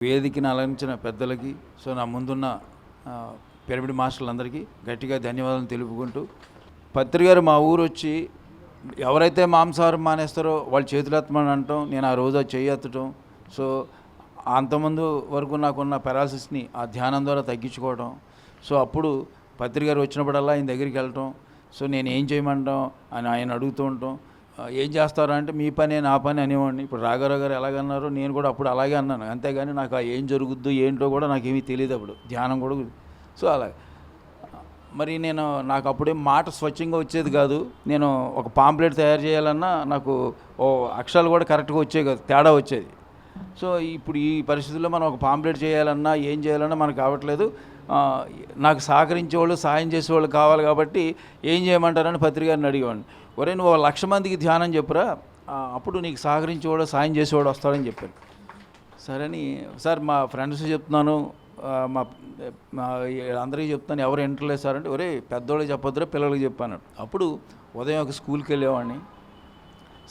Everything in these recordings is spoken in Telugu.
వేదికని అలంకరించిన పెద్దలకి సో నా ముందున్న పిరమిడ్ మాస్టర్లందరికీ గట్టిగా ధన్యవాదాలు తెలుపుకుంటూ పత్రికారు మా ఊరు వచ్చి ఎవరైతే మాంసాహారం మానేస్తారో వాళ్ళు చేతులు ఎత్తమని అంటాం నేను ఆ రోజు చేయెత్తటం సో అంతమంది వరకు నాకున్న పెరాలసిస్ని ఆ ధ్యానం ద్వారా తగ్గించుకోవడం సో అప్పుడు పత్రికారు వచ్చినప్పుడల్లా ఆయన దగ్గరికి వెళ్ళటం సో నేను ఏం చేయమంటాం అని ఆయన అడుగుతూ ఉంటాం ఏం చేస్తారంటే మీ పని నా పని అనేవాడిని. ఇప్పుడు రాఘారావు గారు ఎలాగన్నారో నేను కూడా అప్పుడు అలాగే అన్నాను. అంతేగాని నాకు ఆ ఏం జరుగుద్దో ఏంటో కూడా నాకు ఏమీ తెలియదు అప్పుడు. ధ్యానం కూడా సో అలా మరి నేను నాకు అప్పుడే మాట స్వచ్ఛంగా వచ్చేది కాదు. నేను ఒక పాంప్లెట్ తయారు చేయాలన్నా నాకు ఓ అక్షరాలు కూడా కరెక్ట్గా వచ్చేవి కాదు. తేడా వచ్చేది. సో ఇప్పుడు ఈ పరిస్థితుల్లో మనం ఒక పాంప్లెట్ చేయాలన్నా ఏం చేయాలన్నా మనకు కావట్లేదు నాకు సహకరించే వాళ్ళు సాయం చేసేవాళ్ళు కావాలి కాబట్టి ఏం చేయమంటారని పత్రికారిని అడిగేవాడిని. ఒరే నువ్వు ఒక లక్ష మందికి ధ్యానం చెప్పురా అప్పుడు నీకు సహకరించేవాడు సాయం చేసేవాడు వస్తాడని చెప్పాను సరేని సార్ మా ఫ్రెండ్స్ చెప్తున్నాను మా మా అందరికీ చెప్తాను ఎవరు ఇంటర్లేదు సార్ అంటే ఒరే పెద్దోళ్ళకి చెప్పొద్దురా పిల్లలకి చెప్పాను అప్పుడు ఉదయం ఒక స్కూల్కి వెళ్ళేవాడిని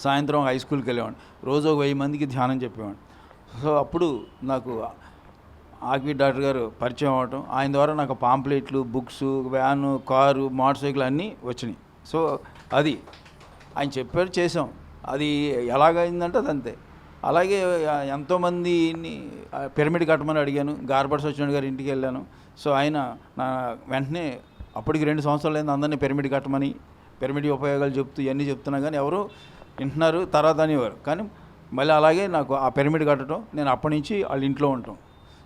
సాయంత్రం హై స్కూల్కి వెళ్ళేవాడిని రోజు ఒక వెయ్యి మందికి ధ్యానం చెప్పేవాడిని. సో అప్పుడు నాకు ఆకి డాక్టర్ గారు పరిచయం అవ్వటం ఆయన ద్వారా నాకు పాంప్లెట్లు books van car motorcycle అన్నీ వచ్చినాయి. సో అది ఆయన చెప్పారు చేసాం అది ఎలాగైందంటే అది అంతే. అలాగే ఎంతోమందిని పిరమిడ్ కట్టమని అడిగాను గార్బడ్ సత్యనారాయణ గారి ఇంటికి వెళ్ళాను. సో ఆయన నా వెంటనే అప్పటికి రెండు సంవత్సరాలు అయింది అందరినీ పిరమిడ్ కట్టమని పిరమిడ్ ఉపయోగాలు చెప్తూ ఇవన్నీ చెప్తున్నా కానీ ఎవరు వింటున్నారు తర్వాత అనేవారు. కానీ మళ్ళీ అలాగే నాకు ఆ పిరమిడ్ కట్టడం నేను అప్పటి నుంచి వాళ్ళ ఇంట్లో ఉంటాం.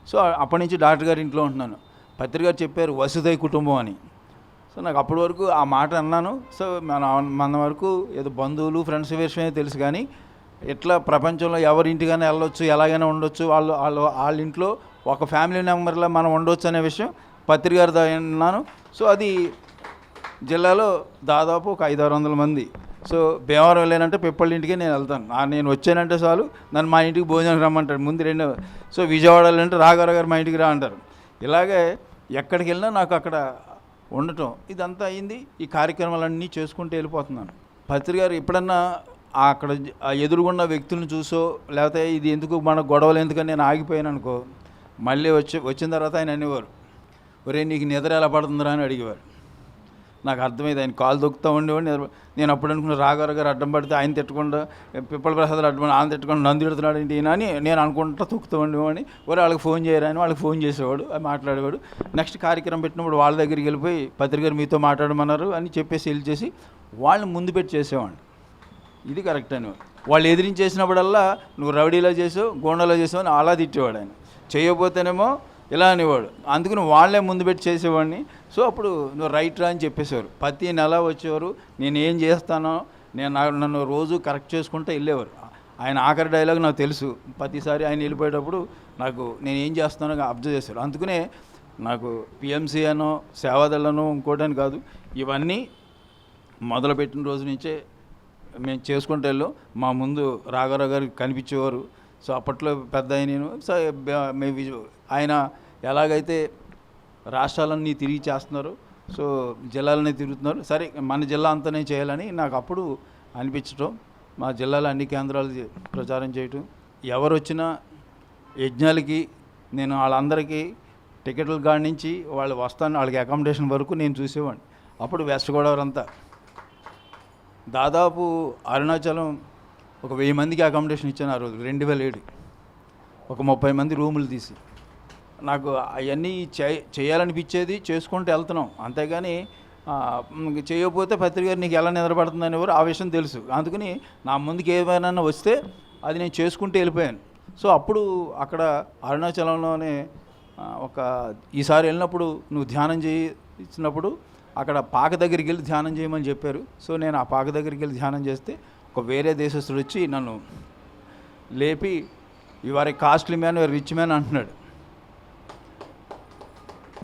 సో అప్పటి నుంచి డాక్టర్ గారి ఇంట్లో ఉంటున్నాను. పత్రిక గారు చెప్పారు వసుదై కుటుంబం అని. సో నాకు అప్పటి వరకు ఆ మాట అన్నాను. సో మన మన వరకు ఏదో బంధువులు ఫ్రెండ్స్ విషయమే తెలుసు కానీ ఎట్లా ప్రపంచంలో ఎవరి ఇంటికైనా వెళ్ళొచ్చు ఎలాగైనా ఉండొచ్చు వాళ్ళు వాళ్ళు వాళ్ళ ఇంట్లో ఒక ఫ్యామిలీ మెంబర్లా మనం ఉండొచ్చు అనే విషయం పత్రికారు ఉన్నాను సో అది జిల్లాలో దాదాపు ఒక ఐదు ఆరు వందల మంది సో భీమవరం వెళ్ళానంటే పిప్పళ్ళ ఇంటికి నేను వెళ్తాను. నేను వచ్చానంటే చాలు నన్ను మా ఇంటికి భోజనం రమ్మంటాడు. ముందు రెండు సో విజయవాడ వెళ్ళాలంటే రాఘవరావు గారు మా ఇంటికి రా అంటారు. ఇలాగే ఎక్కడికి వెళ్ళినా నాకు అక్కడ ఉండటం ఇదంతా అయింది. ఈ కార్యక్రమాలన్నీ చేసుకుంటూ వెళ్ళిపోతున్నాను. పత్రి గారు ఎప్పుడన్నా అక్కడ ఎదురుగున్న వ్యక్తులను చూసో లేకపోతే ఇది ఎందుకు మన గొడవలు ఎందుకని నేను ఆగిపోయాను అనుకో మళ్ళీ వచ్చి వచ్చిన తర్వాత ఆయన అనేవారు ఒరే నీకు నిద్ర ఎలా పడుతుందిరా అని అడిగేవారు. నాకు అర్థమైంది. ఆయన కాలు దొక్కుతూ ఉండేవాడిని. నేను అప్పుడు అనుకున్న రాఘవరావు గారు అడ్డం పడితే ఆయన తిట్టకుండా పిప్పల ప్రసాద్ అడ్డం ఆయన తిట్టకుండా నంది తిడుతున్నాడు ఏంటి అని నేను అనుకుంటా తొక్కుతూ ఉండేవాడిని. ఒరే వాళ్ళకి ఫోన్ చేయరా అని వాళ్ళకి ఫోన్ చేసేవాడు మాట్లాడేవాడు. నెక్స్ట్ కార్యక్రమం పెట్టినప్పుడు వాళ్ళ దగ్గరికి వెళ్ళిపోయి పత్రికారు మీతో మాట్లాడమన్నారు అని చెప్పేసి వెళ్ళి చేసి వాళ్ళని ముందు పెట్టి చేసేవాడిని. ఇది కరెక్ట్ అని. వాళ్ళు ఎదిరించేసినప్పుడల్లా నువ్వు రౌడీలో చేసావు గోండాలో చేసావు అని అలా తిట్టేవాడు ఆయన. చేయకపోతేనేమో ఇలా అనేవాడు. అందుకని వాళ్ళే ముందు పెట్టి చేసేవాడిని. సో అప్పుడు నువ్వు రైట్ రా అని చెప్పేసేవారు. ప్రతి నెల వచ్చేవారు నేను ఏం చేస్తానో నేను నన్ను రోజు కరెక్ట్ చేసుకుంటూ వెళ్ళేవారు. ఆయన ఆఖరి డైలాగ్ నాకు తెలుసు. ప్రతిసారి ఆయన వెళ్ళిపోయేటప్పుడు నాకు నేను ఏం చేస్తానో అబ్జర్వ్ చేశారు అందుకనే నాకు పిఎంసీ అనో సేవాదళనో ఇంకోటని కాదు. ఇవన్నీ మొదలుపెట్టిన రోజు నుంచే మేము చేసుకుంటూ వెళ్ళాం. మా ముందు రాఘారావు గారు కనిపించేవారు. సో అప్పట్లో పెద్ద ఆయన నేను. సో మే ఆయన ఎలాగైతే రాష్ట్రాలన్నీ తిరిగి చేస్తున్నారు సో జిల్లాలని తిరుగుతున్నారు సరే మన జిల్లా అంతానే చేయాలని నాకు అప్పుడు అనిపించటం మా జిల్లాలో అన్ని కేంద్రాలు ప్రచారం చేయటం. ఎవరు వచ్చినా యజ్ఞాలకి నేను వాళ్ళందరికీ టికెట్ల కాడి నుంచి వాళ్ళు వస్తాను వాళ్ళకి అకామిడేషన్ వరకు నేను చూసేవాడిని. అప్పుడు వెస్ట్ గోదావరి అంతా. దాదాపు అరుణాచలం ఒక వెయ్యి మందికి అకామిడేషన్ ఇచ్చాను ఆ రోజు రెండు వేల ఏడు. ఒక ముప్పై మంది రూములు తీసి. నాకు అవన్నీ చే- చేయాలనిపించేది చేసుకుంటూ వెళ్తున్నాం. అంతేగాని చేయకపోతే పత్రిక నీకు ఎలా నిద్రపడుతుందని ఎవరు ఆ విషయం తెలుసు. అందుకని నా ముందుకు ఏమైనా వస్తే అది నేను చేసుకుంటూ వెళ్ళిపోయాను. సో అప్పుడు అక్కడ అరుణాచలంలోనే ఒక ఈసారి వెళ్ళినప్పుడు నువ్వు ధ్యానం చేయి ఇచ్చినప్పుడు అక్కడ పాక దగ్గరికి వెళ్ళి ధ్యానం చేయమని చెప్పారు. సో నేను ఆ పాక దగ్గరికి వెళ్ళి ధ్యానం చేస్తే ఒక వేరే దేశస్తుడు వచ్చి నన్ను లేపి ఇవారి కాస్ట్లీ మ్యాన్ రిచ్ మ్యాన్ అంటున్నాడు.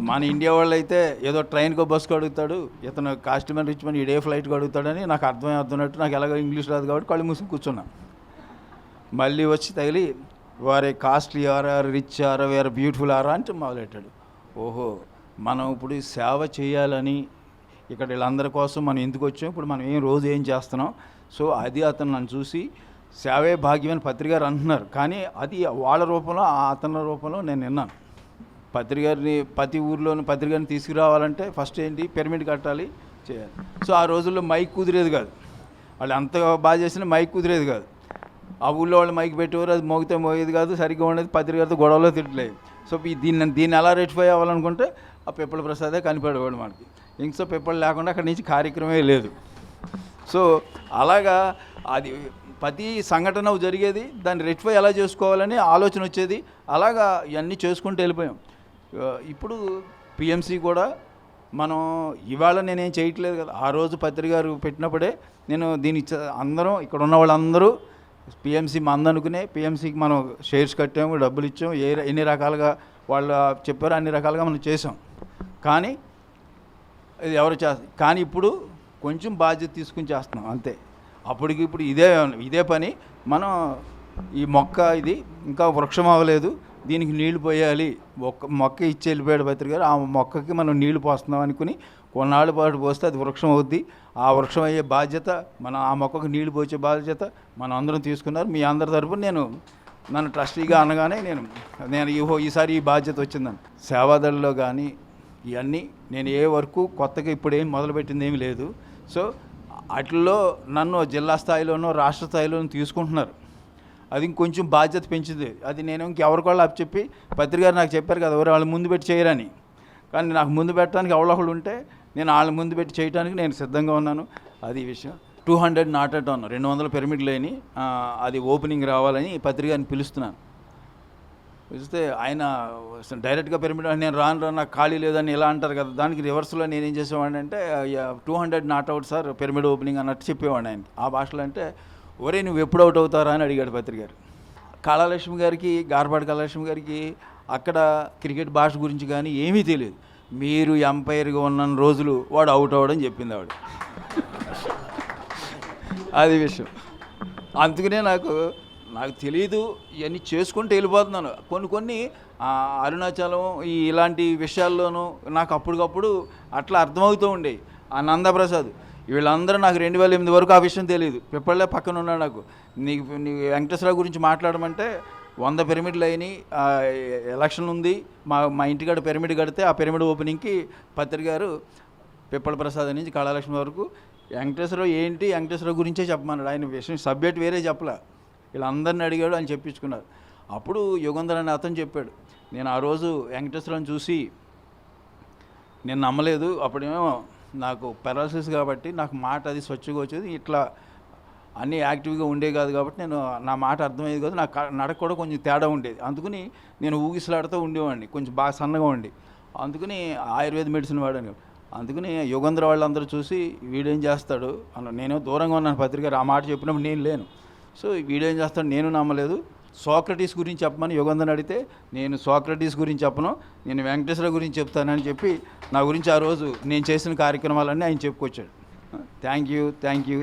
మన ఇండియా వాళ్ళు అయితే ఏదో ట్రైన్కో బస్కి అడుగుతాడు ఇతను మ్యాన్ రిచ్ మ్యాన్ ఇడే ఫ్లైట్కి అడుగుతాడని నాకు అర్థం అర్థమైనట్టు నాకు ఎలాగో ఇంగ్లీష్ రాదు కాబట్టి కళ్ళు మూసుకు కూర్చున్నాను మళ్ళీ వచ్చి తగిలి వారే కాస్ట్లీ ఆరా రిచ్ ఆరా వేరే బ్యూటిఫుల్ ఆరా అంటే మొదలెట్టాడు. ఓహో మనం ఇప్పుడు సేవ చేయాలని ఇక్కడ వీళ్ళందరి కోసం మనం ఎందుకు వచ్చాం? ఇప్పుడు మనం ఏం రోజు ఏం చేస్తున్నాం? సో అది అతను నన్ను చూసి సేవే భాగ్యమైన పత్రికారు అంటున్నారు. కానీ అది వాళ్ళ రూపంలో ఆ అతని రూపంలో నేను విన్నాను. పత్రికారిని ప్రతి ఊర్లోని పత్రికని తీసుకురావాలంటే ఫస్ట్ ఏంటి? పిరమిడ్ కట్టాలి చేయాలి. సో ఆ రోజుల్లో మైక్ కుదిరేది కాదు. వాళ్ళు అంత బాగా చేసినా మైక్ కుదిరేది కాదు. ఆ ఊళ్ళో వాళ్ళు మైక్ పెట్టేవారు అది మోగితే మోగేది కాదు సరిగ్గా ఉండేది. పత్రిక గొడవలో తిట్టలేదు. సో దీన్ని దీన్ని ఎలా రెటిఫై అవ్వాలనుకుంటే ఆ పిప్పల ప్రసాదే కనిపెడవాడు మనకి. ఇంక సో లేకుండా అక్కడి నుంచి కార్యక్రమే లేదు. సో అలాగా అది ప్రతి సంఘటన జరిగేది దాన్ని రెట్టిఫై ఎలా చేసుకోవాలని ఆలోచన వచ్చేది అలాగా ఇవన్నీ చేసుకుంటూ వెళ్ళిపోయాం. ఇప్పుడు పిఎంసి కూడా మనం ఇవాళ నేనేం చేయట్లేదు కదా ఆ రోజు పత్రిక గారు పెట్టినప్పుడే నేను దీని అందరం ఇక్కడ ఉన్న వాళ్ళందరూ పిఎంసి మందనుకునే పిఎంసికి మనం షేర్స్ కట్టాము డబ్బులు ఇచ్చాము ఏ ఎన్ని రకాలుగా వాళ్ళు చెప్పారో అన్ని రకాలుగా మనం చేసాం. కానీ ఎవరు చేస్తారు కానీ ఇప్పుడు కొంచెం బాధ్యత తీసుకుని చేస్తున్నాం అంతే. అప్పటికి ఇప్పుడు ఇదే ఇదే పని. మనం ఈ మొక్క ఇది ఇంకా వృక్షం అవ్వలేదు దీనికి నీళ్ళు పోయాలి. మొక్క మొక్క ఇచ్చి వెళ్ళిపోయాడు పత్రిక గారు ఆ మొక్కకి మనం నీళ్ళు పోస్తున్నాం అనుకుని కొన్నాళ్ళ పాటు పోస్తే అది వృక్షం అవుద్ది. ఆ వృక్షం అయ్యే బాధ్యత మనం ఆ మొక్కకు నీళ్ళు పోసే బాధ్యత మనం అందరం తీసుకున్నారు. మీ అందరి తరపున నేను నన్ను ట్రస్టీగా అనగానే నేను నేను ఈ- ఈసారి ఈ బాధ్యత వచ్చిందని సేవాదళలో కానీ ఇవన్నీ నేను ఏ వరకు కొత్తగా ఇప్పుడు ఏం మొదలుపెట్టింది ఏమి లేదు. సో వాటిల్లో నన్ను జిల్లా స్థాయిలోనూ రాష్ట్ర స్థాయిలోనూ తీసుకుంటున్నారు. అది ఇంకొంచెం బాధ్యత పెంచింది. అది నేను ఇంకెవరికోళ్ళు అప్పు చెప్పి పత్రిక నాకు చెప్పారు కదా ఎవరు వాళ్ళు ముందు పెట్టి చేయరని. కానీ నాకు ముందు పెట్టడానికి ఎవరొకళ్ళు ఉంటే నేను వాళ్ళ ముందు పెట్టి చేయడానికి నేను సిద్ధంగా ఉన్నాను. అది విషయం. Two hundred not at one రెండు వందల పిరమిడ్ లేని అది ఓపెనింగ్ రావాలని పత్రిక పిలుస్తున్నాను. పిలిస్తే ఆయన డైరెక్ట్గా పిరమిడ్ నేను రాను రాను నాకు ఖాళీ లేదని ఇలా అంటారు కదా దానికి రివర్స్లో నేను ఏం చేసేవాడిని అంటే two hundred not out sir pyramid opening అన్నట్టు చెప్పేవాడిని ఆయన. ఆ భాషలో అంటే ఒరే నువ్వు ఎప్పుడు అవుట్ అవుతారా అని అడిగాడు పత్రిక గారు. కళాలక్ష్మి గారికి గార్బాడ్ కళాలక్ష్మి గారికి అక్కడ క్రికెట్ భాష గురించి కానీ ఏమీ తెలియదు. మీరు ఎంపైర్గా ఉన్న రోజులు వాడు అవుట్ అవ్వడం చెప్పింది ఆవిడ. అది విషయం. అందుకనే నాకు నాకు తెలియదు ఇవన్నీ చేసుకుంటూ వెళ్ళిపోతున్నాను కొన్ని కొన్ని అరుణాచలం ఈ ఇలాంటి విషయాల్లోనూ నాకు అప్పటికప్పుడు అట్లా అర్థమవుతూ ఉండేవి. ఆ నందప్రసాద్ వీళ్ళందరూ నాకు రెండు వేల ఎనిమిది వరకు ఆ విషయం తెలియదు పిప్పళ్ళే పక్కన ఉన్నాడు నాకు. నీకు నీ వెంకటేశ్వరరావు గురించి మాట్లాడమంటే వంద పిరమిడ్లు అయినాయి ఎలక్షన్ ఉంది. మా మా ఇంటికాడ పిరమిడ్ కడితే ఆ పిరమిడ్ ఓపెనింగ్కి పత్రిక గారు పిప్పల ప్రసాద్ నుంచి కళాలక్ష్మి వరకు వెంకటేశ్వరరావు ఏంటి వెంకటేశ్వరరావు గురించే చెప్పమన్నాడు. ఆయన విషయం సబ్జెక్ట్ వేరే చెప్పలే. వీళ్ళందరిని అడిగాడు అని చెప్పించుకున్నారు. అప్పుడు యుగంధర్ అని అతను చెప్పాడు నేను ఆ రోజు వెంకటేశ్వరని చూసి నేను నమ్మలేదు అప్పుడేమో నాకు పెరాలసిస్ కాబట్టి నాకు మాట అది స్వచ్ఛగా వచ్చేది ఇట్లా అన్నీ యాక్టివ్గా ఉండే కాదు కాబట్టి నేను నా మాట అర్థమయ్యేది కాదు నా నడక కూడా కొంచెం తేడా ఉండేది. అందుకని నేను ఊగిసలాడుతూ ఉండేవాడిని కొంచెం బాగా సన్నగా ఉండి. అందుకని ఆయుర్వేద మెడిసిన్ వాడాను. అందుకని యుగంధ్ర వాళ్ళందరూ చూసి వీడేం చేస్తాడు అన్న నేను దూరంగా ఉన్నాను పత్రిక ఆ మాట చెప్పినప్పుడు నేను లేను. సో వీడేం చేస్తాడు నేను నమ్మలేదు. సోక్రటీస్ గురించి చెప్పమని యోగందని అడిగితే నేను సోక్రటీస్ గురించి చెప్పను నేను వెంకటేశ్వర గురించి చెప్తానని చెప్పి నా గురించి ఆ రోజు నేను చేసిన కార్యక్రమాలన్నీ ఆయన చెప్పుకొచ్చాడు. Thank you thank you